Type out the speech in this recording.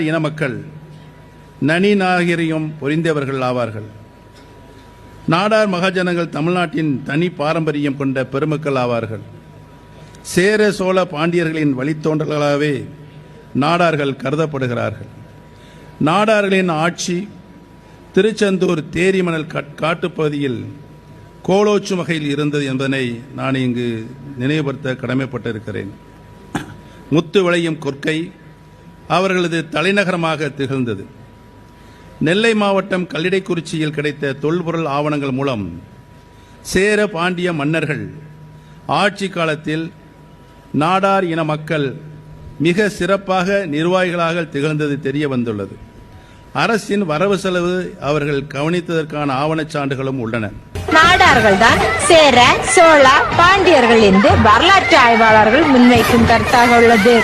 இன மக்கள் நனி நாகரிகம் பொறிந்தவர்கள் ஆவார்கள். நாடார் மகாஜனங்கள் தமிழ்நாட்டின் தனி பாரம்பரியம் கொண்ட பெருமக்கள் ஆவார்கள். சேர சோழ பாண்டியர்களின் வழித்தோன்றல்களாகவே நாடார்கள் கருதப்படுகிறார்கள். நாடார்களின் ஆட்சி திருச்செந்தூர் தேரிமணல் கட்- காட்டுப்பகுதியில் கோலோச்சும் வகையில் இருந்தது என்பதனை நான் இங்கு நினைவுபடுத்த கடமைப்பட்டிருக்கிறேன். முத்து விளையும் கொற்கை அவர்களது தலைநகரமாக திகழ்ந்தது. நெல்லை மாவட்டம் கல்லிடைக்குறிச்சியில் கிடைத்த தொல்பொருள் ஆவணங்கள் மூலம் சேர பாண்டிய மன்னர்கள் ஆட்சி காலத்தில் நாடார் இன மக்கள் மிக சிறப்பாக நிர்வாகிகளாக திகழ்ந்தது தெரிய வந்துள்ளது. அரசின் வரவு செலவு அவர்கள் கவனித்ததற்கான ஆவணச் சான்றுகளும் உள்ளன. நாடார்கள் தான் சேர சோழா பாண்டியர்கள் என்று வரலாற்று ஆய்வாளர்கள் முன்வைக்கும் கருத்தாக உள்ளது.